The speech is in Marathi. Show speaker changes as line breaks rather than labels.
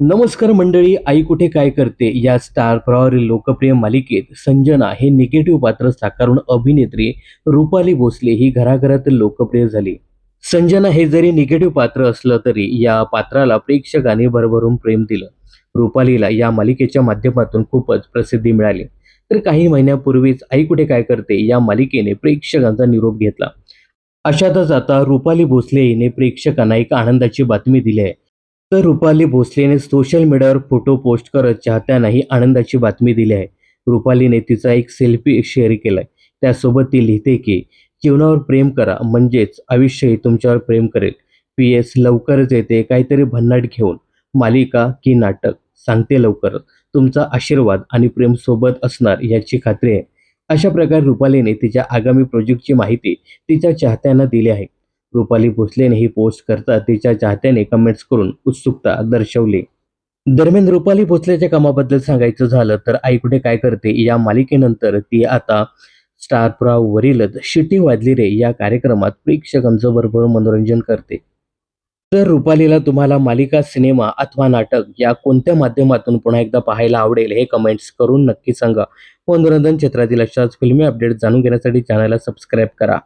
नमस्कार मंडळी आई कुठे काय करते? या स्टार प्रवाहावरील लोकप्रिय मालिकेत संजना हे निगेटिव्ह पात्र साकारून अभिनेत्री रुपाली भोसले ही घराघरात लोकप्रिय झाली. संजना हे जरी निगेटिव्ह पात्र असलं तरी या पात्राला प्रेक्षकांनी भरभरून प्रेम दिलं. रुपालीला या मालिकेच्या माध्यमातून खूपच प्रसिद्धी मिळाली. तर काही महिन्यापूर्वीच आई कुठे काय करते या मालिकेने प्रेक्षकांचा निरोप घेतला. अशातच आता रुपाली भोसले हिने प्रेक्षकांना एक आनंदाची बातमी दिली आहे. तर रुपाली भोसलेने सोशल मीडियावर फोटो पोस्ट करत चाहत्यांना ही आनंदाची बातमी दिली आहे. रुपालीने तिचा एक सेल्फी शेअर केलाय. त्यासोबत ती लिहिते की जीवनावर प्रेम करा म्हणजेच आयुष्यही तुमच्यावर प्रेम करेल. पी एस लवकरच येते काहीतरी भन्नाट घेऊन. मालिका की नाटक? सांगते लवकर तुमचा आशीर्वाद आणि प्रेम सोबत असणार याची खात्री आहे. अशा प्रकारे रुपालीने तिच्या आगामी प्रोजेक्टची माहिती तिच्या चाहत्यांना दिली आहे. रुपाली भोसलेने ही पोस्ट करता तिच्या चाहत्याने कमेंट्स करून उत्सुकता दर्शवली. दरम्यान रुपाली भोसलेच्या कामाबद्दल सांगायचं झालं तर आई कुठे काय करते या मालिकेनंतर ती आता स्टार प्रवाहवरीलच शिटी वाजली रे या कार्यक्रमात प्रेक्षकांचं बरोबर मनोरंजन करते. तर रुपालीला तुम्हाला मालिका सिनेमा अथवा नाटक या कोणत्या माध्यमातून पुन्हा एकदा पाहायला आवडेल हे कमेंट्स करून नक्की सांगा. मनोरंजन क्षेत्रातील अशाच फिल्मी अपडेट जाणून घेण्यासाठी चॅनलला सबस्क्राईब करा.